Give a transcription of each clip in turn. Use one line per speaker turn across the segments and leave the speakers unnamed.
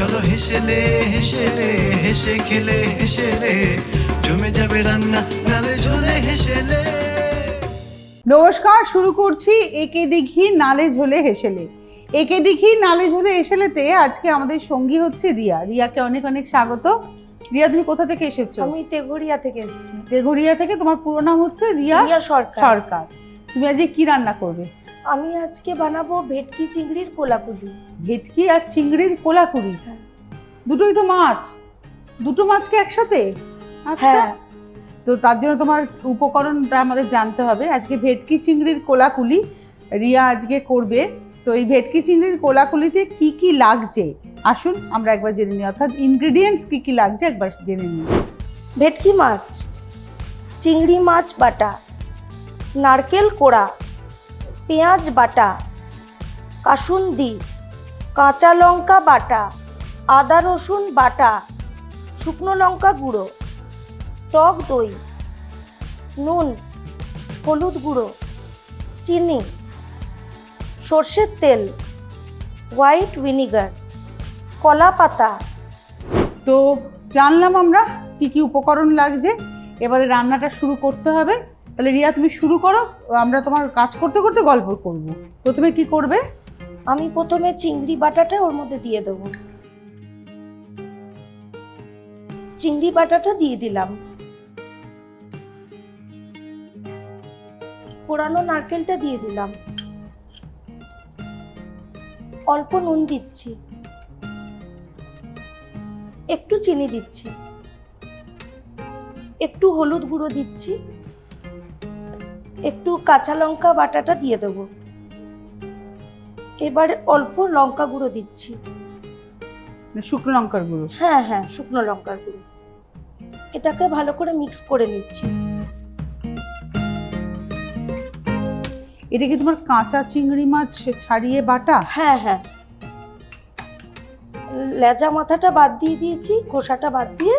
চলো হেসেলে হেসেলে হেসে খেলে হেসেলে। জমে যাবে রান্না নালে ঝোলে হেসেলে।
নমস্কার শুরু করছি একে দিঘি নালে ঝোলে হেসেলে। একে দিঘি নালে ঝোলে হেসেলেতে আজকে আমাদের সঙ্গী হচ্ছে রিয়া। রিয়াকে অনেক অনেক স্বাগত। রিয়া তুমি কোথা থেকে এসেছ?
আমি টেগোরিয়া থেকে এসেছি।
বেগুড়িয়া থেকে? তোমার পুরো নাম হচ্ছে রিয়া
রিয়া সরকার।
সরকার। তুমি আজকে কি রান্না করবে?
আমি আজকে বানাবো ভেটকি চিংড়ির কোলাকুলি।
ভেটকি আর চিংড়ির কোলাকুড়ি
হ্যাঁ।
দুটোই তো মাছ। দুটো মাছকে একসাথে? আচ্ছা।
হ্যাঁ।
তো তার জন্য তোমার উপকরণটা আমাদের জানতে হবে। আজকে ভেটকি চিংড়ির কোলাকুলি। রিয়া আজকে করবে। তো এই ভেটকি চিংড়ির কোলাকুলিতে কি কি লাগছে? আসুন আমরা একবার জেনে নিই। অর্থাৎ ইনগ্রেডিয়েন্টস কি কি লাগছে একবার জেনে নিই।
ভেটকি মাছ চিংড়ি মাছ বাটা নারকেল কোড়া পেঁয়াজ বাটা, কাসুন্দি, কাঁচা লঙ্কা বাটা, আদা রসুন বাটা, শুকনো লঙ্কা গুঁড়ো, টক দই, নুন, হলুদ গুঁড়ো, চিনি, সর্ষের তেল, হোয়াইট ভিনিগার, কলা পাতা।
তো জানলাম আমরা কি কি উপকরণ লাগছে। এবারে রান্নাটা শুরু করতে হবে। তাহলে রিয়া, তুমি শুরু করো। আমরা তোমার কাজ করতে করতে গল্প করব। প্রথমে কি করবে?
আমি প্রথমে চিংড়ি বাটাটা ওর মধ্যে দিয়ে দেবো। চিংড়ি বাটাটা দিয়ে দিলাম। পোড়ানো নারকেলটা দিয়ে দিলাম। অল্প নুন দিচ্ছি। একটু চিনি দিচ্ছি। একটু হলুদ গুঁড়ো দিচ্ছি। একটু কাঁচা লঙ্কা বাটাটা দিয়ে দেবো। এবার অল্প লঙ্কা গুঁড়ো দিচ্ছি।
মানে শুকনো লঙ্কার গুঁড়ো?
হ্যাঁ হ্যাঁ শুকনো লঙ্কার গুঁড়ো। এটাকে ভালো করে মিক্স করে নিচ্ছি।
এটা কি তোমার কাঁচা চিংড়ি মাছ ছাড়িয়ে বাটা?
হ্যাঁ হ্যাঁ। লেজা মাথাটা বাদ দিয়ে দিয়েছি খোসাটা বাদ দিয়ে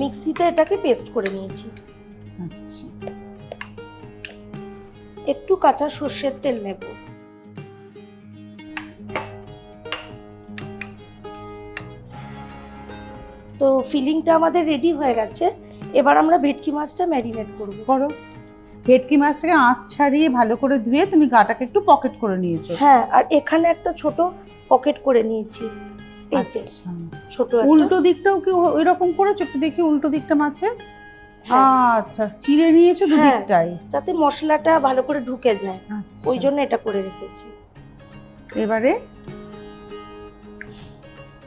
মিক্সিতে এটাকে পেস্ট করে নিয়েছি।
আচ্ছা।
একটু কাঁচা সর্ষের তেল নেব। তো ফিলিংটা আমাদের রেডি হয়ে গেছে। এবার আমরা ভেটকি মাছটা ম্যারিনেট করব।
করো। ভেটকি মাছটাকে আঁশ ছাড়িয়ে ভালো করে ধুয়ে তুমি গাটাকে একটু পকেট করে নিয়েছো।
হ্যাঁ আর এখানে একটা ছোট পকেট করে নিয়েছি। এই যে
আচ্ছা।
ছোট একটা।
উল্টো দিকটাও কি ওই রকম করেছ? একটু দেখি উল্টো দিকটা মাছে
হ্যাঁ,
আচ্ছা চিড়ে নিয়েছো
হ্যাঁ।
দুদিকটাই
যাতে মশলাটা ভালো করে ঢুকে যায়।
আচ্ছা।
ওই জন্য এটা করে রেখেছি।
এবারে?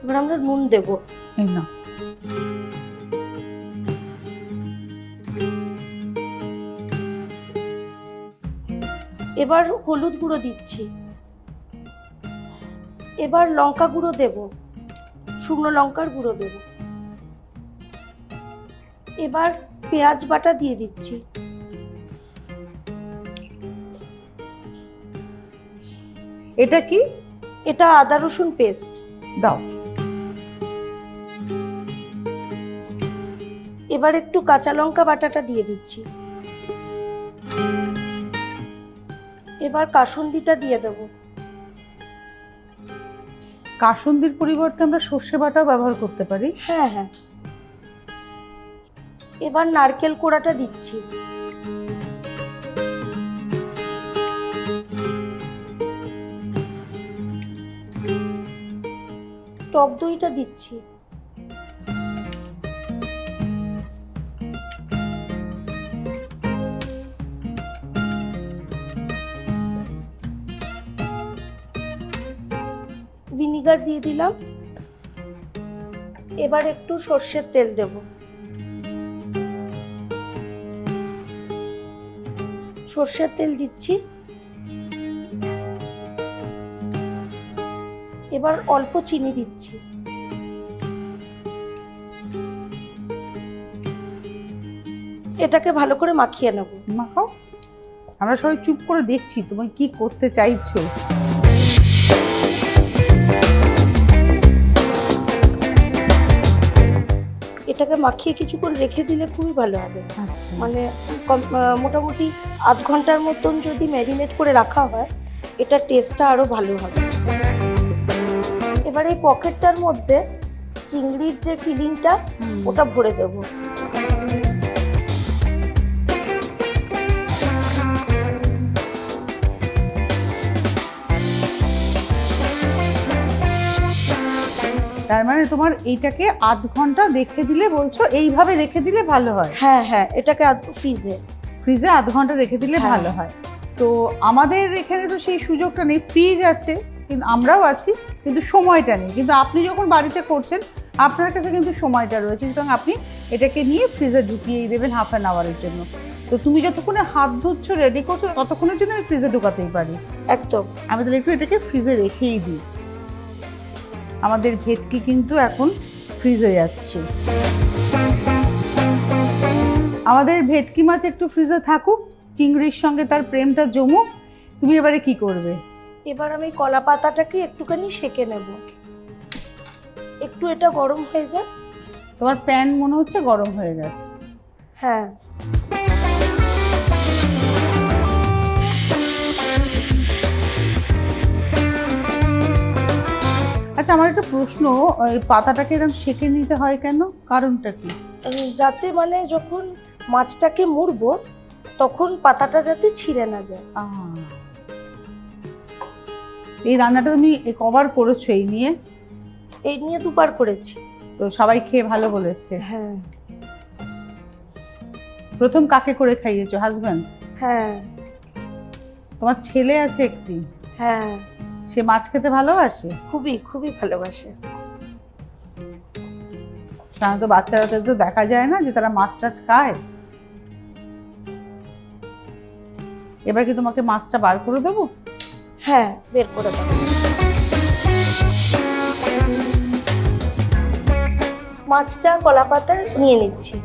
এবার আমরা নুন দেব।
এই না
এবার হলুদ গুঁড়ো দিচ্ছি। এবার লঙ্কা গুঁড়ো দেব। শুকনো লঙ্কার গুঁড়ো দেব। এবার পেঁয়াজ বাটা দিয়ে দিচ্ছি।
এটা কি?
এটা আদা রসুন পেস্ট।
দাও।
এবার একটু কাঁচা লঙ্কা বাটাটা দিয়ে দিচ্ছি। এবার কাসুন্দিটা দিয়ে দেবো।
কাসুন্দির পরিবর্তে আমরা সর্ষে বাটাও ব্যবহার করতে পারি।
হ্যাঁ হ্যাঁ। এবার নারকেল কোড়াটা দিচ্ছি। টক দইটা দিচ্ছি। ভিনিগার দিয়ে দিলাম। এবার একটু সর্ষের তেল দেব। সর্ষের তেল দিচ্ছি। এবার অল্প চিনি দিচ্ছি। এটাকে ভালো করে মাখিয়ে নেব।
মাখাও। আমরা সবাই চুপ করে দেখছি, তুমি কি করতে চাইছো?
এটাকে মাখিয়ে কিছুক্ষণ রেখে দিলে খুবই ভালো হবে।
আচ্ছা।
মানে মোটামুটি আধ ঘণ্টার মতন যদি ম্যারিনেট করে রাখা হয় এটা টেস্টটা আরও ভালো হবে। এবার এই পকেটটার মধ্যে চিংড়ির যে ফিলিংটা ওটা ভরে দেবো।
তার মানে তোমার এইটাকে আধ ঘণ্টা রেখে দিলে বলছো এইভাবে রেখে দিলে ভালো হয়?
হ্যাঁ হ্যাঁ এটাকে ফ্রিজে
ফ্রিজে আধ ঘণ্টা রেখে দিলে
হ্যাঁ।
ভালো হয়। তো আমাদের এখানে তো সেই সুযোগটা নেই ফ্রিজ আছে কিন্তু আমরাও আছি কিন্তু সময়টা নেই। কিন্তু আপনি যখন বাড়িতে করছেন আপনার কাছে কিন্তু সময়টা রয়েছে সুতরাং আপনি এটাকে নিয়ে ফ্রিজে ঢুকিয়েই দেবেন হাফ অ্যান আওয়ারের জন্য। তো তুমি যতক্ষণে হাত ধুচ্ছ রেডি করছ ততক্ষণের জন্য আমি ফ্রিজে ঢুকাতেই পারি।
একদম।
আমি তাহলে একটু এটাকে ফ্রিজে রেখেই দিই। আমাদের ভেটকি কিন্তু এখন ফ্রিজে যাচ্ছে। আমাদের ভেটকি মাছ একটু ফ্রিজে থাকুক চিংড়ির সঙ্গে তার প্রেমটা জমুক তুমি এবারে কি করবে?
এবার আমি কলা পাতাটাকে একটুখানি সেকে নেব। একটু এটা গরম হয়ে যাক।
তোমার প্যান মনে হচ্ছে গরম হয়ে গেছে।
হ্যাঁ।
আচ্ছা আমার একটা প্রশ্ন এই পাতাটাকে এরকম সেকে নিতে হয় কেন? কারণটা কি?
যাতে মানে যখন মাছটাকে মুড়বো তখন পাতাটা যাতে ছিঁড়ে না যায়।
এই রান্নাটা তুমি কভার করেছ এই নিয়ে?
এই নিয়ে দুবার করেছি।
তো সবাই খেয়ে ভালো বলেছে।
হ্যাঁ।
প্রথম কাকে করে খাইয়েছো? হাজব্যান্ড?
হ্যাঁ।
তোমার ছেলে আছে একটি?
হ্যাঁ।
সে মাছ খেতে ভালোবাসে?
খুবই খুবই ভালোবাসে।
সাধারণত বাচ্চারাদের তো দেখা যায় না যে তারা মাছ টাছ খায়। এবার কি তোমাকে মাছটা বার করে দেবো?
হ্যাঁ বের করে দাও। মাছটা কলা পাতায় নিয়ে নিচ্ছি।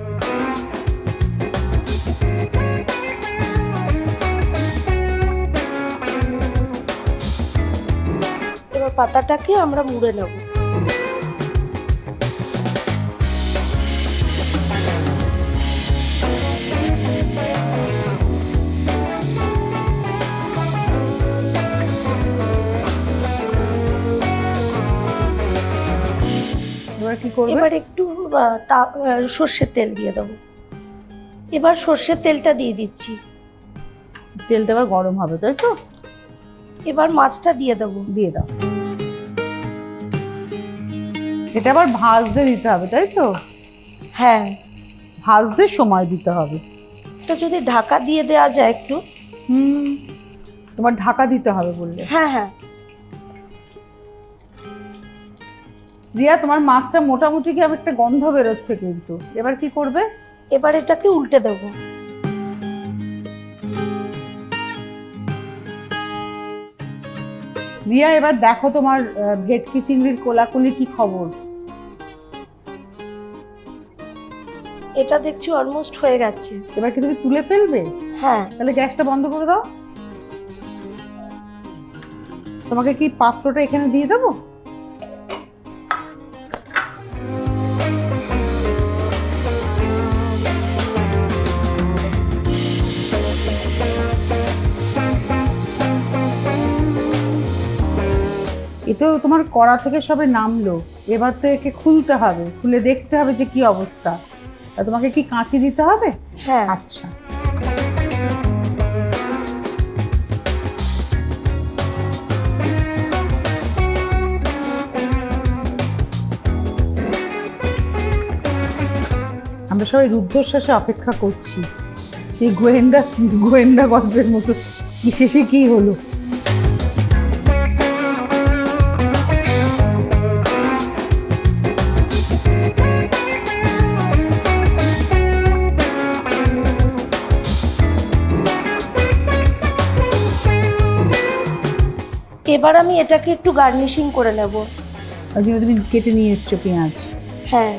এবার পাতাটাকে আমরা মুড়ে নেব।
এবার কি করবে?
এবার একটু সর্ষের তেল দিয়ে দেবো। এবার সর্ষের তেলটা দিয়ে দিচ্ছি।
তেলটা এবার গরম হবে তাই তো?
এবার মাছটা দিয়ে দেবো।
দিয়ে দাও। এটা আবার ভাজতে দিতে হবে তাই তো?
হ্যাঁ।
ভাজতে সময় দিতে হবে।
তো যদি ঢাকা দিয়ে দেওয়া যায় একটু?
হুম তোমার ঢাকা দিতে হবে বললে।
হ্যাঁ হ্যাঁ।
রিয়া তোমার মাছটা মোটামুটি কি একটা গন্ধ বেরোচ্ছে কিন্তু। এবার কি করবে?
এবার এটাকে উল্টে দেবো।
রিয়া এবার দেখো তোমার ভেটকি চিংড়ির কোলাকুলি কি খবর।
এটা দেখছি অলমোস্ট হয়ে গেছে।
এবার কি তুমি তুলে ফেলবে?
হ্যাঁ।
তাহলে গ্যাসটা বন্ধ করে দাও। তোমাকে কি পাত্রটা এখানে দিয়ে দেবো? এ তো তোমার কড়া থেকে সবে নামলো। এবার তো একে খুলতে হবে। খুলে দেখতে হবে যে কি অবস্থা। তা তোমাকে কি কাঁচি দিতে হবে?
হ্যাঁ।
আচ্ছা। আমরা সবাই রুদ্ধশ্বাসে অপেক্ষা করছি। সেই গোয়েন্দা গোয়েন্দা গল্পের মতো। কি শেষে কি হলো?
এবার আমি এটাকে একটু গার্নিশিং করে নেব।
ওই জন্য তুমি কেটে নিয়ে এসছো পেঁয়াজ।
হ্যাঁ।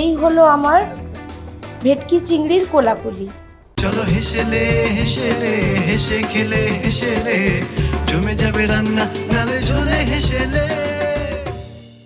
এই হলো আমার ভেটকি চিংড়ির কোলাকুলি।
চলো হেসেলে হেসেলে হেসে খেলে হেসেলে। জমে যাবে রান্না নালে জলে হেসেলে